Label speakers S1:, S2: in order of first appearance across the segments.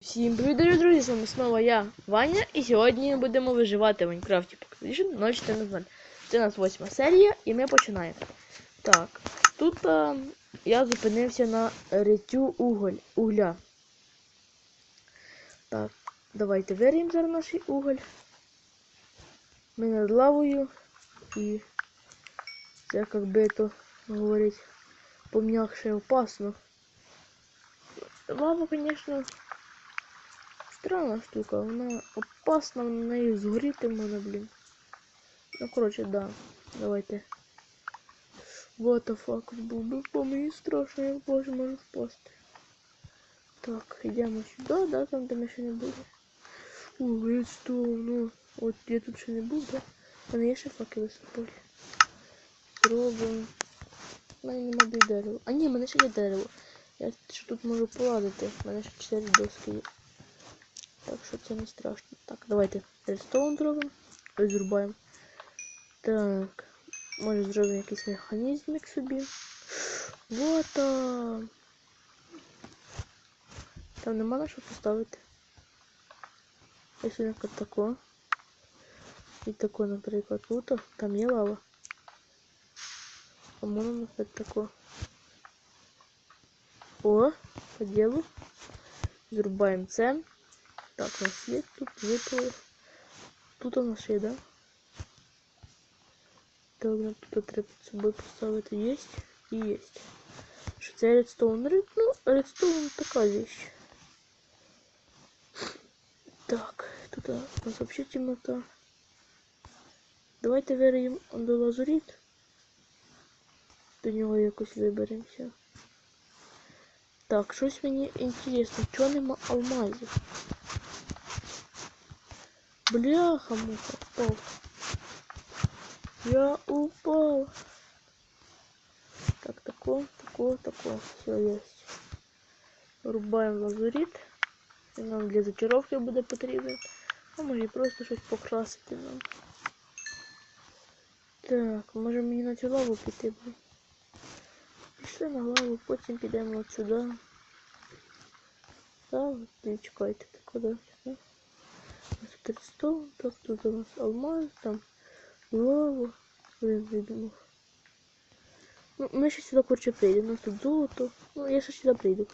S1: Всім привіт, дорогі друзі! З вами знову я, Ваня, і сьогодні ми будемо виживати в Майнкрафті Pocket Edition 0.14. Це у нас восьма серія, і ми починаємо. Так, тут а, я зупинився на риттю уголь, угля. Так, давайте виріємо зараз наш уголь. Ми над лавою і це як би то говорить пом'якше опасно. Лава, звісно, странна штука, вона опасна, на неї згоріти можна, блін. Ну, коротше, да. Давайте. What the fuck, був би по мені страшно, я боже можу впасти. Так, йдемо сюди, да, там де ми ще не були. О, редстоун, ну, от я тут ще не був, да? У мене є ще факели з собою. Зробимо. У мене нема де дерева. А ні, в мене ще є дерево. Я ще тут можу поладити. У мене ще 4 доски є. Так що це не страшно. Так, давайте редстоун зробимо. Ось зрубаємо. Так. Може зробимо якийсь механізмик собі. Вот. а. Там нема на що поставити. Якщо наприклад тако. І тако, наприклад, тут, там є лава. А можна, наприклад, тако. О, по ділу. Зрубаємо це. Так, у нас є тут випало. Тут у нас є, да? Так, нам тут треба під собою поставити. Єсть і єсть. Що це редстоун? Ред... Ну, редстоун така вещь. Так, тут у нас вообще темнота. Давайте вириємо до лазуріт. До нього якось виберемося. Так, щось мені інтересно, чого нема алмазів? Бляха, муха, впав. Я упал. Так, тако, тако, тако. Все есть. Рубаємо лазурит. Він нам для зачаровки буде потрібен. А може просто щось покрасити нам. Так, може мені на цю лаву піти. Пішли на лаву, потім підемо от сюди. Так, от, чекайте, так куди? Тут так, тут у нас алмаз, там. Блин, видумав. Ну, ми ще сюди, коротше, прийдемо. У нас тут золото. Ну, я ще сюди прийду.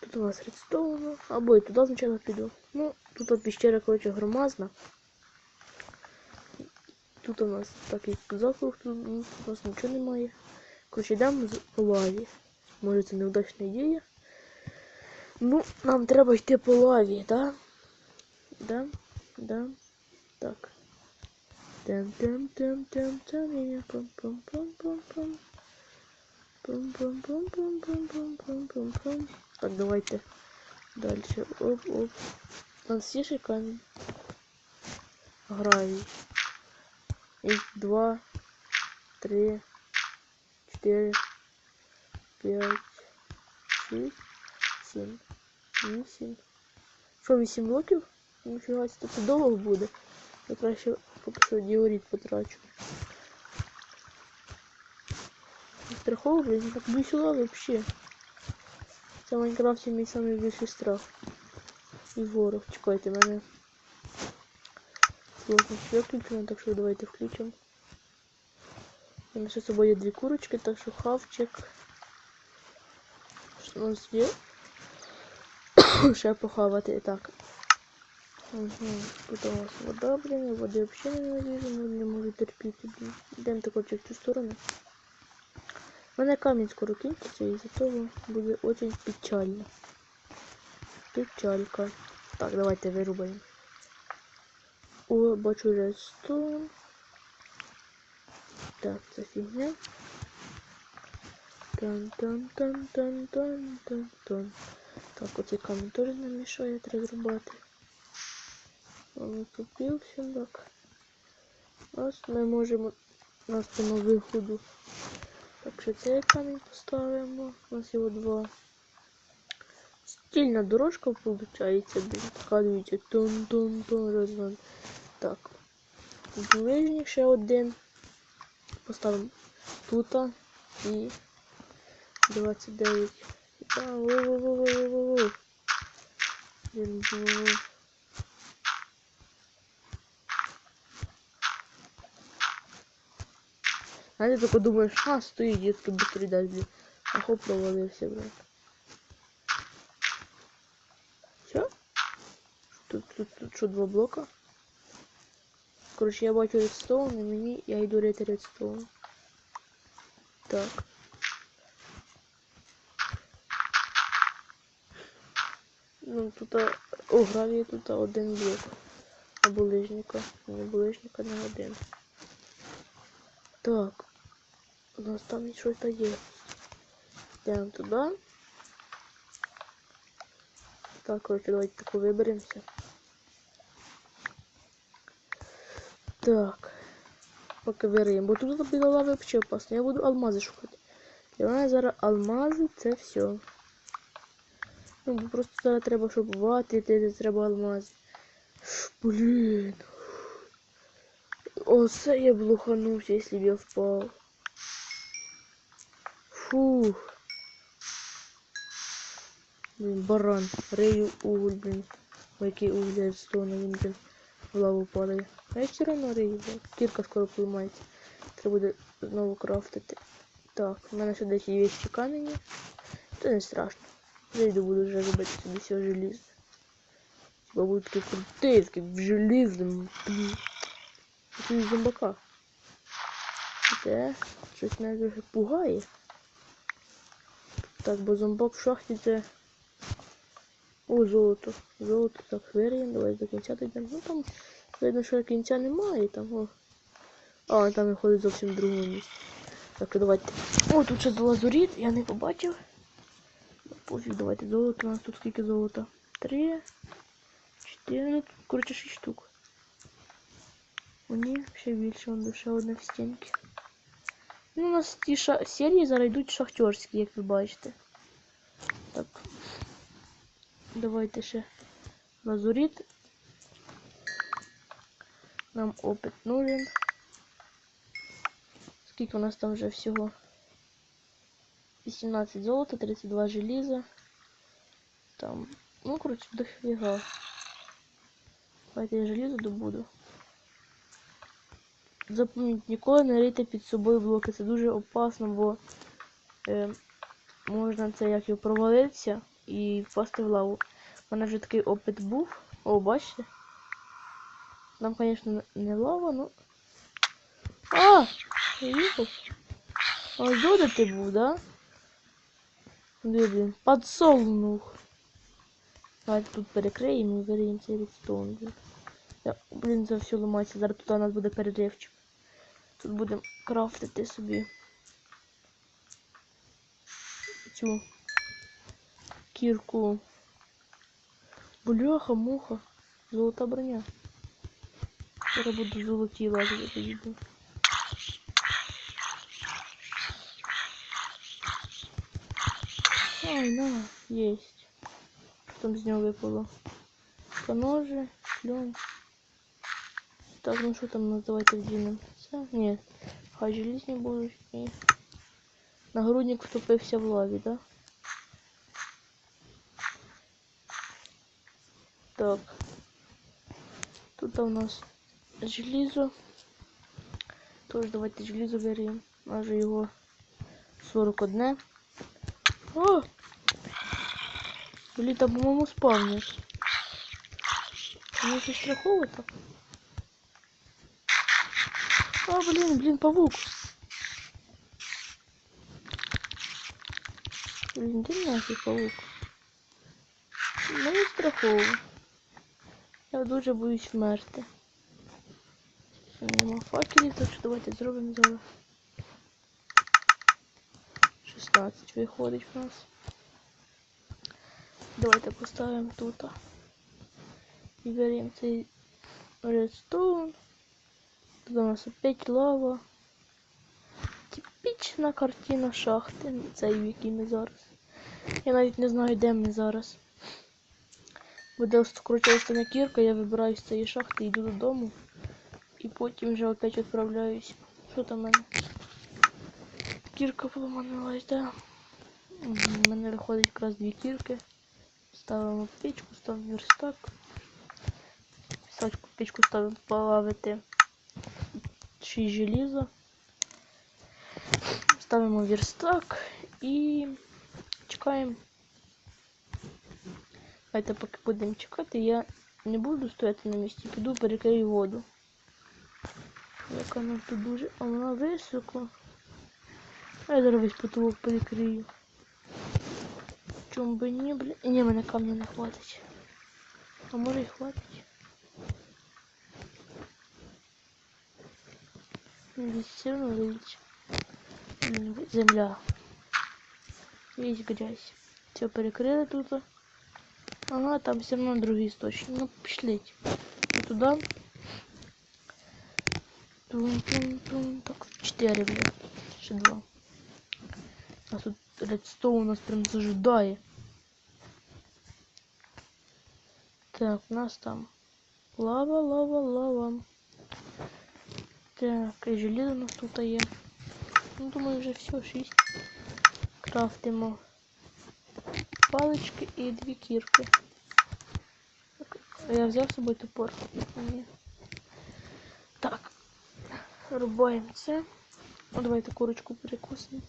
S1: Тут у нас редстоун. Або і туди спочатку піду. Ну, тут от піщера, коротше, громазна. Тут у нас такий закруг, тут ну, у нас нічого немає. Коротше, йдемо з- лаві. Може це неудачна ідея. Ну, нам треба йти по лаві, да? Да? Да? Так. Тем тем тем тем тем я пам пам пам пам пам пам пам пам пам пам пам пам пам пам Так, давайте дальше. Оп, оп. У нас є ще камінь. Гравій. І два, три, чотири, п'ять, шість, сім, вісім. Що, вісім блоків? Ніфіга, це тут довго буде. Я краще що діоріт потрачу. Страхово, блін, так весело вообще. Це в Майнкрафті мій самий більший страх. І ворог. Чекайте мене. Сложно все включено, так що давайте включимо. У з собою є дві курочки, так що хавчик. Що у нас є? Ще похавати. Так. Угу. Тут вода, блин, я води вообще не вижу, не можу терпіти. Йдемо також в цю сторону. У мене камінь скоро кінчиться, і за того буде очень печально. Печалька. Так, давайте вирубаємо. О, бачу редстоун. Так, це фігня. Тан тан тан тан тан тан тан. Так, оцей камінь теж не мішає, треба зрубати. Он тупився, так. Ось ми можемо на цьому виходу. Так що цей камінь поставимо. У нас його два. Стільна дорожка виходить. Така дивіться. Тон-тон-тон розван. Так. Ближній ще один. Поставимо тут і 29. Да, во-во-во-во-во-во. Він був. А ти тільки думаєш, а, стоїть, дітки, быстрее дай, блін. А хоп, провалився, блядь. Все? Тут, тут, тут що, два блока? Коротше, я бачу редстоун, і мені, я йду рити редстоун. Так. Ну, тут, о, гравії тут один блок. А булижника. Не булижника не один. Так. У нас там щось то є. Йдемо туди. Так, коротше, давайте таку виберемося. Так. Поки вириємо. Бо тут біля лави взагалі опасно. Я буду алмази шукати. Для мене зараз алмази це все. Ну, просто зараз треба, щоб вати, йти, треба алмази. Блін. Оце я блуханувся, якщо б я впав. Фух. Блін, баран. Рею уголь, блін. Ой, який уголь я стону, він, блін, в лаву падає. А я все одно рею. Кірка скоро поламається. Треба буде знову крафтити. Так, у мене ще десь є вещі камені. Це не страшно. Зайду буду вже робити собі все такий крутий, такий в желізному. Блін. Такий зомбака. Це щось мене пугає. Так, бо зомбак в шахті це. О, золото. Золото так виріємо. Давай до кінця дійдемо. Ну там видно, що кінця немає там. О. А, там виходить зовсім в другому місці. Так, давайте. О, тут ще лазуріт, я не побачив. Ну, Пофіг, давайте золото. У нас тут скільки золота? Три. Чотири. Ну, коротше, шість штук. Мені ще більше, он ще одне в стінки. Ну, у нас ті ша... серії зараз йдуть шахтерські, як ви бачите. Так. Давайте ще лазурит. Нам опит нужен. Скільки у нас там вже всього? 18 золота, 32 желіза. Там, ну, коротше, дофіга. Давайте я желізо добуду. Запам'ятайте, ніколи не рийте під собою блоки. Це дуже опасно, бо е, можна це як і провалитися і впасти в лаву. У мене вже такий опит був. О, бачите? Там, звісно, не лава, ну. А! Їхав. А де ти був, да? Де, блін? Давайте тут перекриємо і виріємо цей редстоун, блін. За все ламається. Зараз тут у нас буде переривчик. Тут будемо крафтити собі цю кірку. Бляха, муха. Золота броня. Зараз буду золоті лазити тоді. Ай, на, есть. Там з нього випало? Поножи, клен. Так, ну що там давайте вдінемо? Це? Ні. Хай желізні будуть. Ні. Нагрудник втопився в лаві, да? Так. Тут у нас желізо. Тож давайте желізо беремо. У нас же його 41. О! Блін, там, по-моєму, спавнер. Тому що страхово так. А, блин, блин, павук. Блин, де нафіг павук? Мені страхово. Я дуже боюсь вмерти. Нема факелів, так що давайте зробимо зараз. 16 виходить в нас. Давайте поставимо тут. І беремо цей редстоун. Тут у нас опять лава. Типічна картина шахти. Цей в якій ми зараз. Я навіть не знаю, де ми зараз. Буде коротше остання кірка, я вибираю з цієї шахти, йду додому. І потім вже опять відправляюсь. Що там в мене? Кірка поламалась, да? У мене виходить якраз дві кірки. Ставимо печку, ставимо верстак. Печку ставимо плавити 6 желіза. Ставимо верстак і чекаємо. Давайте поки будемо чекати, я не буду стояти на місці, піду перекрию воду. Яка нам тут дуже. А вона високо. Я зараз весь потолок перекрию. Чому би ні, блін. Ні, мене камня не хватить. А може і хватить. Земля. Есть грязь. Все перекрили тут. Ага, там все равно другий источник. Ну, пошлите. Туда. Тун-тун-тун. Так, 4, блин. Ще два. А тут редстоун нас прям зажидає. Так, у нас там лава, лава, лава. Так, і железо у нас тут є. Ну, думаю, вже все, 6. Крафтимо палички і дві кірки. Я взяв з собою топор. Ні. Так. Рубаємо це. Ну, давайте курочку перекуснемо.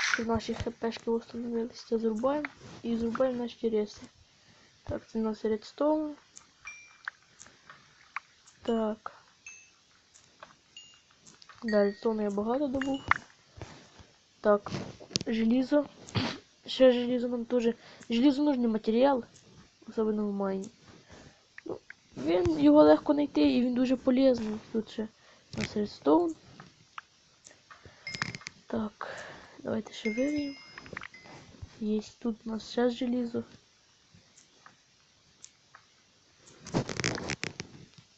S1: Щоб наші хпшки встановилися. Це зрубаємо і зрубаємо наші реси. Так, це у нас редстоун. Так. Да, редстоуну я багато добув. Так, желізо. Ще желізо нам теж. Желізо нужний матеріал, особливо в майні. Ну, він його легко знайти і він дуже полезний. Тут ще у нас редстоун. Так, давайте ще виріємо. Есть тут у нас ще желізо.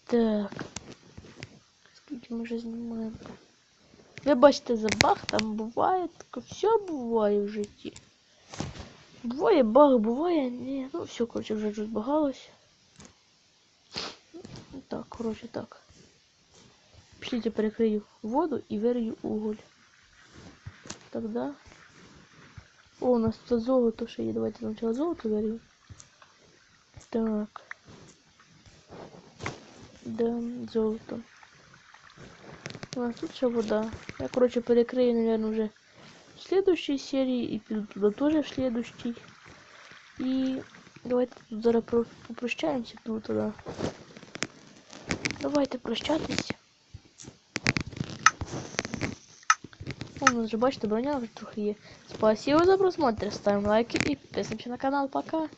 S1: Так. Ми вже знімаємо? Ви бачите за баг, там буває, таке все буває в житті. Буває баг, буває, ні. Ну все, коротше, вже розбагалось. Ну, Так, коротше, так. Пішліть, перекрию воду і вирию уголь. Тогда. О, у нас тут золото ще є. Давайте сначала золото вирію. Так. Да, золото. У тут ще вода. Я, короче, перекрию, наверное, уже в следующей серии и піду туда тоже в следующий. И давайте тут зараз про- попрощаємося, піду туди. Давайте прощатись. О, у нас вже бачите, броня вже трохи є. Спасибо за просмотр, ставим лайки и подписываемся на канал. Пока.